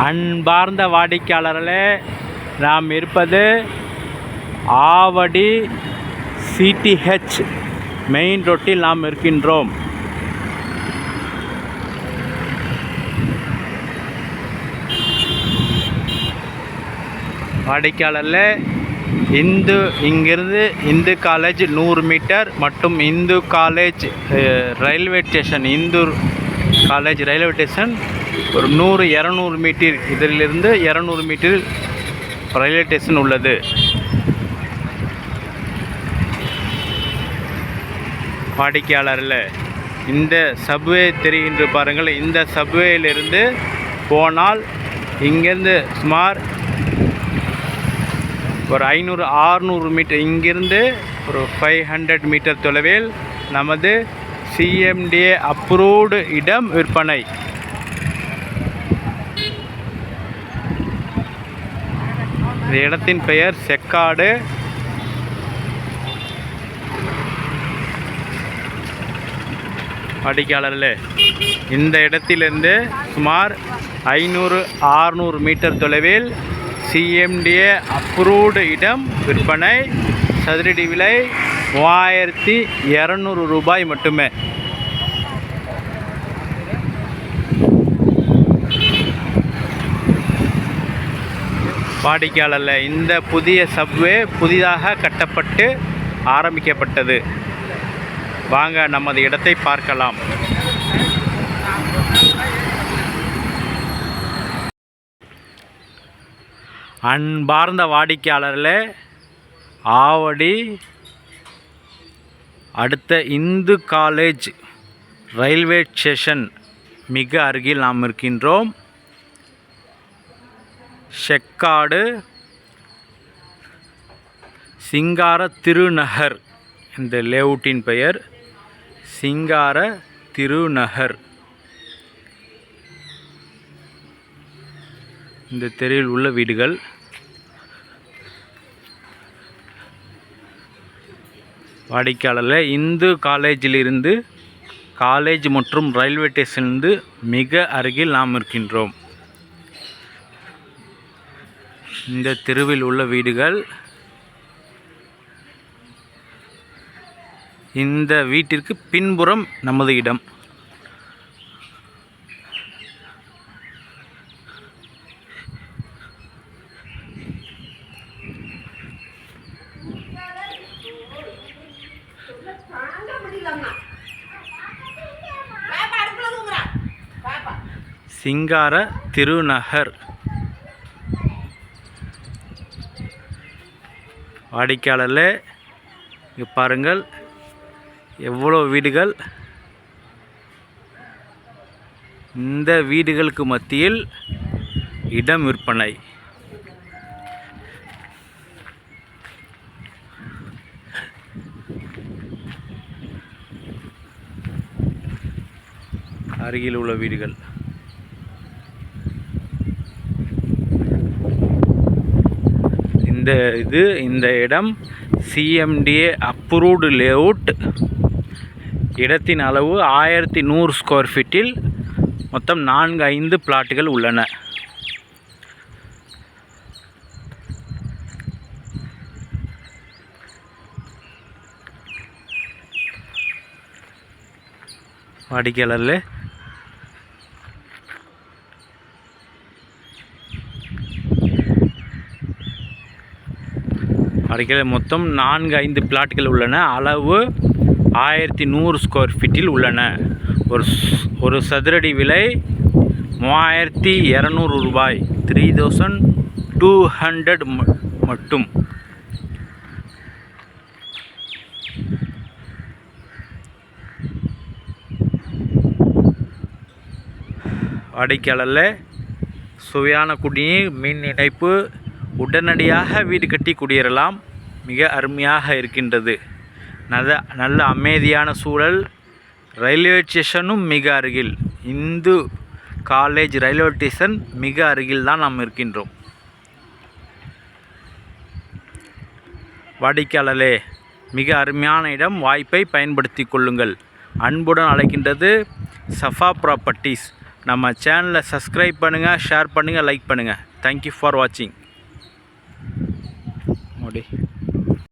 அன்பார்ந்த வாடிக்கையாளர்களே நாம் இருப்பது ஆவடி சிடிஹெச் மெயின் ரோட்டில் நாம் இருக்கின்றோம். வாடிக்கையாளரில் இந்து இங்கிருந்து இந்து காலேஜ் நூறு மீட்டர் மற்றும் Hindu college railway station Hindu college railway station ஒரு நூறு இரநூறு மீட்டர் இதிலிருந்து இரநூறு மீட்டர் ரயில்வே ஸ்டேஷன் உள்ளது. வாடிக்கையாளரில் இந்த சப்வே தெரிகின்ற பாருங்கள். இந்த சப்வேயிலிருந்து போனால் இங்கேருந்து சுமார் ஒரு ஐநூறு ஆறுநூறு மீட்டர் இங்கிருந்து ஒரு ஃபைவ் ஹண்ட்ரட் மீட்டர் தொலைவில் நமது சிஎம்டிஏ அப்ரூவ்டு இடம் விற்பனை. இந்த இடத்தின் பெயர் செக்காடு. வாடிக்கையாளர்களே இந்த இடத்திலிருந்து சுமார் ஐநூறு ஆறுநூறு மீட்டர் தொலைவில் சிஎம்டிஏ அப்ரூவ்டு இடம் விற்பனை. சதுரடி விலை மூவாயிரத்தி இரநூறு ரூபாய் மட்டுமே. வாடிக்கையாளரில் இந்த புதிய சப்வே புதிதாக கட்டப்பட்டு ஆரம்பிக்கப்பட்டது. வாங்க நமது இடத்தை பார்க்கலாம். அன்பார்ந்த வாடிக்கையாளர்களே ஆவடி அடுத்த இந்து காலேஜ் ரயில்வே ஸ்டேஷன் மிக அருகில் நாம் இருக்கின்றோம். செக்காடு சிங்கார திருநகர் இந்த லேவுட்டின் பெயர். சிங்கார திருநகர். இந்த தெருவில் உள்ள வீடுகள். வாடிக்கையாளரில் இந்து காலேஜிலிருந்து காலேஜ் மற்றும் ரயில்வே ஸ்டேஷனிலிருந்து மிக அருகில் நாம் இருக்கின்றோம். இந்த தெருவில் உள்ள வீடுகள். இந்த வீட்டிற்கு பின்புறம் நமது இடம். சிங்கார திருநகர். வாடிக்கையாளரில் இங்கே பாருங்கள் எவ்வளோ வீடுகள். இந்த வீடுகளுக்கு மத்தியில் இடம் விற்பனை. அருகில் உள்ள வீடுகள். இந்த இது இந்த இடம் சிஎம்டிஏ அப்ரூவ்டு லேஅவுட் இடத்தின் அளவு ஆயிரத்தி நூறு ஸ்கொயர் ஃபீட்டில் மொத்தம் நான்கு ஐந்து பிளாட்டுகள் உள்ளன. வாடிக்கையாளரில் அருகில் மொத்தம் நான்கு ஐந்து பிளாட்டுகள் உள்ளன. அளவு ஆயிரத்தி நூறு ஸ்கொயர் ஃபீட்டில் உள்ளன. ஒரு ஸ்- ஒரு சதுரடி விலை மூவாயிரத்தி இரநூறு ரூபாய். த்ரீ தௌசண்ட் டூ ஹண்ட்ரட் மட்டும். வாடிக்கையாளரில் சுவையான குடிநீர் மின் இணைப்பு உடனடியாக வீடு கட்டி குடியேறலாம். மிக அருமையாக இருக்கின்றது. நல்ல நல்ல அமைதியான சூழல். ரயில்வே ஸ்டேஷனும் மிக அருகில். இந்து காலேஜ் ரயில்வே ஸ்டேஷன் மிக அருகில் தான் நாம் இருக்கின்றோம். வாடிக்கையாளர்களே மிக அருமையான இடம். வாய்ப்பை பயன்படுத்தி கொள்ளுங்கள். அன்புடன் அழைக்கின்றது சஃபா ப்ராப்பர்ட்டிஸ் நம்ம சேனலை சப்ஸ்கிரைப் பண்ணுங்கள் ஷேர் பண்ணுங்கள் லைக் பண்ணுங்கள் தேங்க்யூ ஃபார் வாட்சிங் ನೋಡಿ